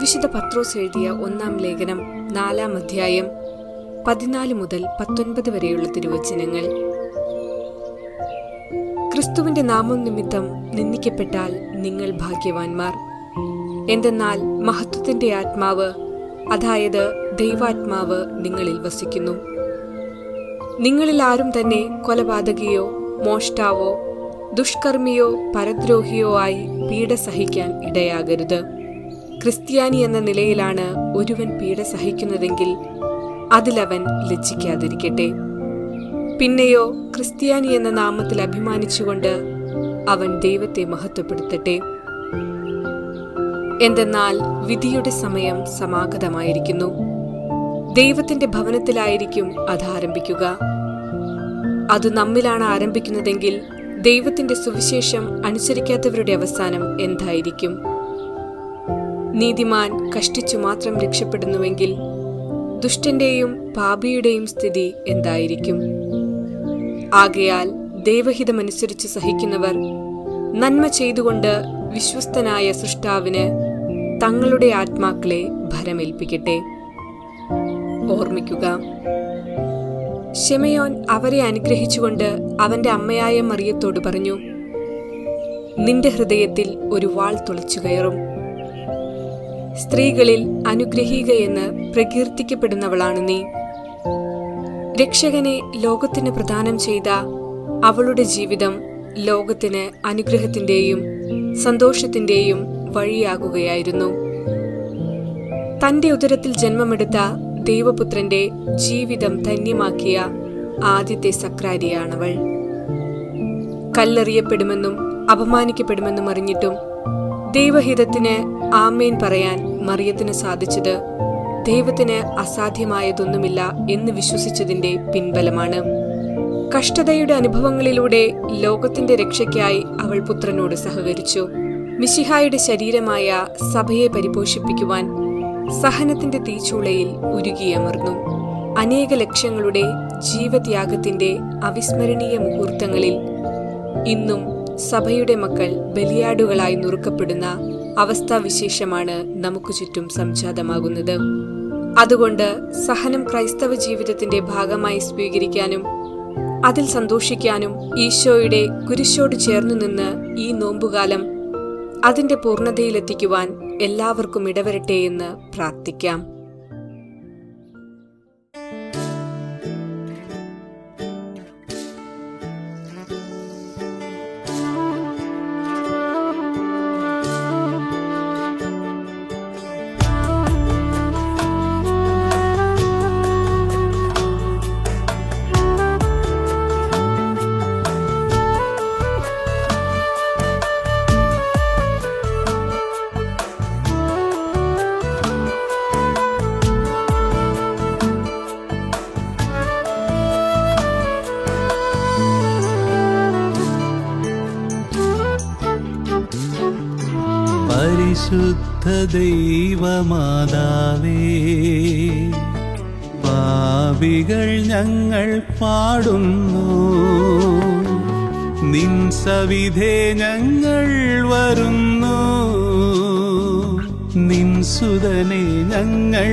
വിശുദ്ധ പത്രോസ് എഴുതിയ ഒന്നാം ലേഖനം നാലാം അധ്യായം പതിനാല് മുതൽ പത്തൊൻപത് വരെയുള്ള തിരുവചനങ്ങൾ. ക്രിസ്തുവിന്റെ നാമം നിമിത്തം നിന്ദിക്കപ്പെട്ടാൽ നിങ്ങൾ ഭാഗ്യവാന്മാർ. എന്തെന്നാൽ മഹത്വത്തിന്റെ ആത്മാവ് അതായത് ദൈവാത്മാവ് നിങ്ങളിൽ വസിക്കുന്നു. നിങ്ങളിൽ ആരും തന്നെ കൊലപാതകയോ മോഷ്ടാവോ ദുഷ്കർമ്മിയോ പരദ്രോഹിയോ ആയി പീഡ സഹിക്കാൻ ഇടയാകരുത്. ക്രിസ്ത്യാനി എന്ന നിലയിലാണ് ഒരുവൻ പീഡ സഹിക്കുന്നതെങ്കിൽ അതിലവൻ ലജ്ജിക്കാതിരിക്കട്ടെ. പിന്നെയോ ക്രിസ്ത്യാനി എന്ന നാമത്തിൽ അഭിമാനിച്ചുകൊണ്ട് അവൻ ദൈവത്തെ മഹത്വപ്പെടുത്തട്ടെ. എന്തെന്നാൽ വിധിയുടെ സമയം സമാഗതമായിരിക്കുന്നു. ദൈവത്തിന്റെ ഭവനത്തിലായിരിക്കും അത് ആരംഭിക്കുക. അത് നമ്മിലാണ് ആരംഭിക്കുന്നതെങ്കിൽ ദൈവത്തിന്റെ സുവിശേഷം അനുസരിക്കാത്തവരുടെ അവസാനം എന്തായിരിക്കും? നീതിമാൻ കഷ്ടിച്ചു മാത്രം രക്ഷപ്പെടുന്നുവെങ്കിൽ ദുഷ്ടന്റെയും പാപിയുടെയും സ്ഥിതി എന്തായിരിക്കും? ആകയാൽ ദൈവഹിതമനുസരിച്ച് സഹിക്കുന്നവർ നന്മ ചെയ്തുകൊണ്ട് വിശ്വസ്തനായ സൃഷ്ടാവിന് തങ്ങളുടെ ആത്മാക്കളെ ഭരമേൽപ്പിക്കട്ടെ. ഓർമ്മിക്കുക ഷെമയോൻ അവരെ അനുഗ്രഹിച്ചുകൊണ്ട് അവന്റെ അമ്മയായ മറിയത്തോട് പറഞ്ഞു നിന്റെ ഹൃദയത്തിൽ ഒരു വാൾ തുളച്ചു കയറും സ്ത്രീകളിൽ അനുഗ്രഹീകയെന്ന് പ്രകീർത്തിക്കപ്പെടുന്നവളാണ് നീ. രക്ഷകനെ ലോകത്തിന് പ്രദാനം ചെയ്ത അവളുടെ ജീവിതം ലോകത്തിന് അനുഗ്രഹത്തിന്റെയും സന്തോഷത്തിന്റെയും വഴിയാകുകയായിരുന്നു. തന്റെ ഉദരത്തിൽ ജന്മമെടുത്ത ദൈവപുത്രന്റെ ജീവിതം ധന്യമാക്കിയ ആദ്യത്തെ സക്രാരിയാണവൾ. കല്ലെറിയപ്പെടുമെന്നും അപമാനിക്കപ്പെടുമെന്നും അറിഞ്ഞിട്ടും ദൈവഹിതത്തിന് ആമേൻ പറയാൻ മറിയത്തിന് സാധിച്ചത് ദൈവത്തിന് അസാധ്യമായതൊന്നുമില്ല എന്ന് വിശ്വസിച്ചതിന്റെ പിൻബലമാണ്. കഷ്ടതയുടെ അനുഭവങ്ങളിലൂടെ ലോകത്തിന്റെ രക്ഷയ്ക്കായി അവൾ പുത്രനോട് സഹകരിച്ചു. മിശിഹായുടെ ശരീരമായ സഭയെ പരിപോഷിപ്പിക്കുവാൻ സഹനത്തിന്റെ തീച്ചൂളയിൽ ഉരുകിയമർന്നു. അനേക ലക്ഷ്യങ്ങളുടെ ജീവത്യാഗത്തിന്റെ അവിസ്മരണീയ മുഹൂർത്തങ്ങളിൽ ഇന്നും സഭയുടെ മക്കൾ ബലിയാടുകളായി നുറുക്കപ്പെടുന്ന അവസ്ഥാവിശേഷമാണ് നമുക്ക് ചുറ്റും സംജാതമാകുന്നത്. അതുകൊണ്ട് സഹനം ക്രൈസ്തവ ജീവിതത്തിന്റെ ഭാഗമായി സ്വീകരിക്കാനും അതിൽ സന്തോഷിക്കാനും ഈശോയുടെ കുരിശോട് ചേർന്നു നിന്ന് ഈ നോമ്പുകാലം അതിന്റെ പൂർണതയിലെത്തിക്കുവാൻ എല്ലാവർക്കും ഇടവരട്ടെ എന്ന് പ്രാർത്ഥിക്കാം. പരിശുദ്ധ ദൈവമാതാവേ പാപികൾ ഞങ്ങൾ പാടുന്നു. നിൻ സവിധേ ഞങ്ങൾ വരുന്നു. നിൻ സുതനെ ഞങ്ങൾ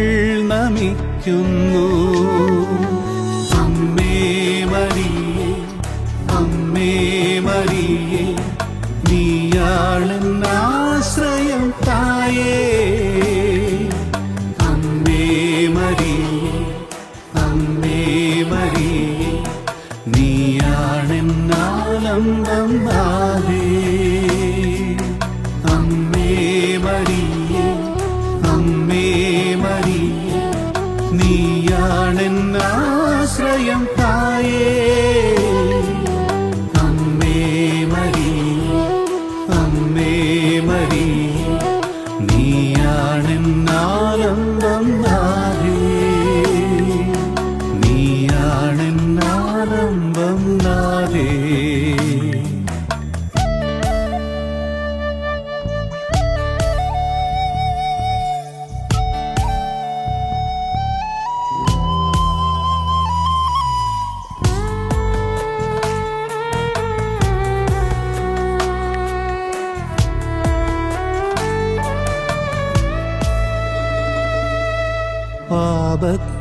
നമിക്കുന്നു. അമ്മേ മരിയേ അമ്മേ മരിയേ നീയാണെന്നാശ്രയം നീയാണെന്നാശ്രയം തായേ.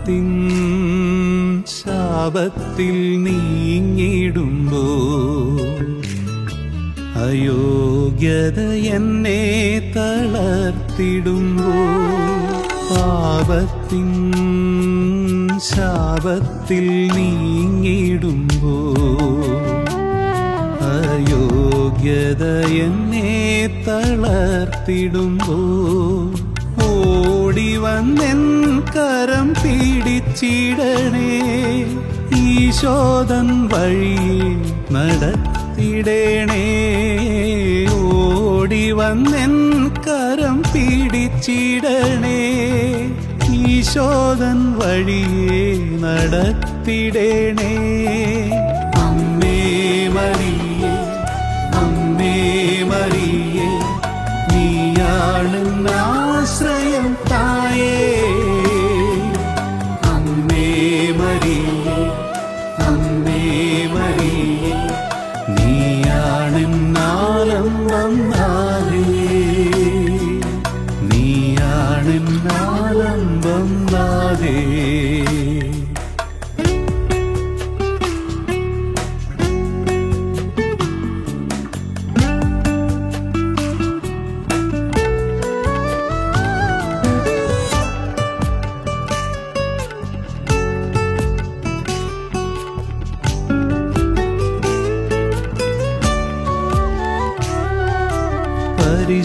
പാപത്തിൻ ശാപത്തിൽ നീങ്ങിടുമ്പോ അയോഗ്യത എന്നെ തളർത്തിടുമ്പോ പാപത്തിൻ ശാപത്തിൽ നീങ്ങിടുമ്പോ അയോഗ്യത എന്നെ തളർത്തിടുമ്പോ ഓടി വന്നെൻ കരം പിടിച്ചിടണേ ഈശോദൻ വഴി നടത്തിടണേ. ഓടി വന്നെൻ കരം പിടിച്ചിടണേ ഈശോദൻ വഴിയെ നടത്തിടണേ.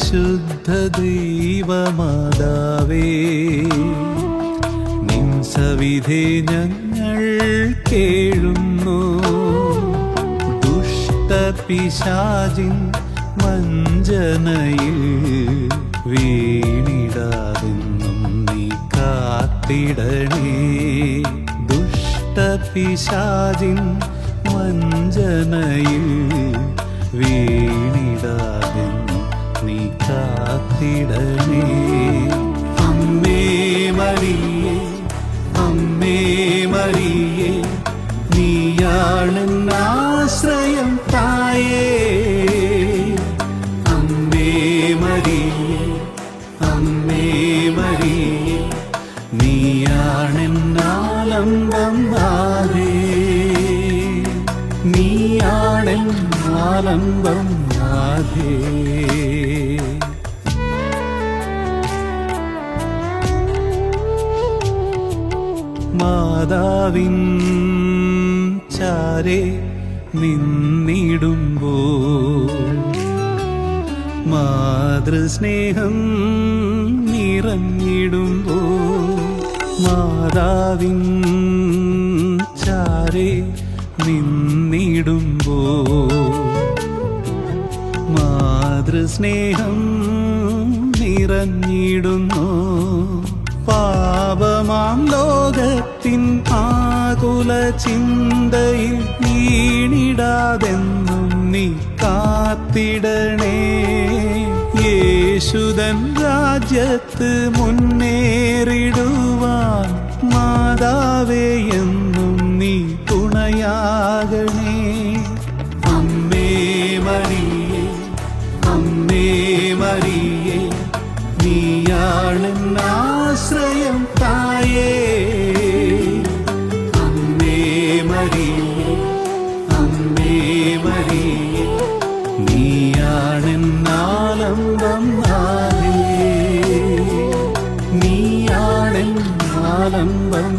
പരിശുദ്ധ ദൈവമാതാവേ നിൻ സവിധേ ഞങ്ങൾ കേഴുന്നു. ദുഷ്ടപിശാചിൻ വഞ്ചനയിൽ വീണിടാതെന്നും നീ കാത്തിടണേ. ദുഷ്ടപിശാചിൻ വഞ്ചനയിൽ മഞ്ജനയിൽ നീ കാത്തിടണേ അമ്മേ മറിയേ അമ്മേ മറിയേ നീയാണ് ആശ്രയം തായേ. അമ്മേ മറിയേ അമ്മേ മറിയേ നീയാണ് ആലംബം നാദേ നീയാണ് ആലംബം നാദേ മാതാവിൻ ചാരെ നിന്നിടുമ്പോ മാതൃസ്നേഹം നിറഞ്ഞിടുമ്പോ മാതാവിൻ ചാരെ നിന്നിടുമ്പോ മാതൃസ്നേഹം നിറഞ്ഞിടുന്നു. പാപമാം ലോകത്തിൻ ആകുല ചിന്തയിൽ നീ കാത്തിടണേ. യേശുദൻ രാജ്യത്ത് മുന്നേറിടുവാൻ മാതാവേ എന്നും നീ തുണയാകണേ. അമ്മേ മറിയേ നീയാണ് ആലംബം നാരേ നീയാണ് ആലംബം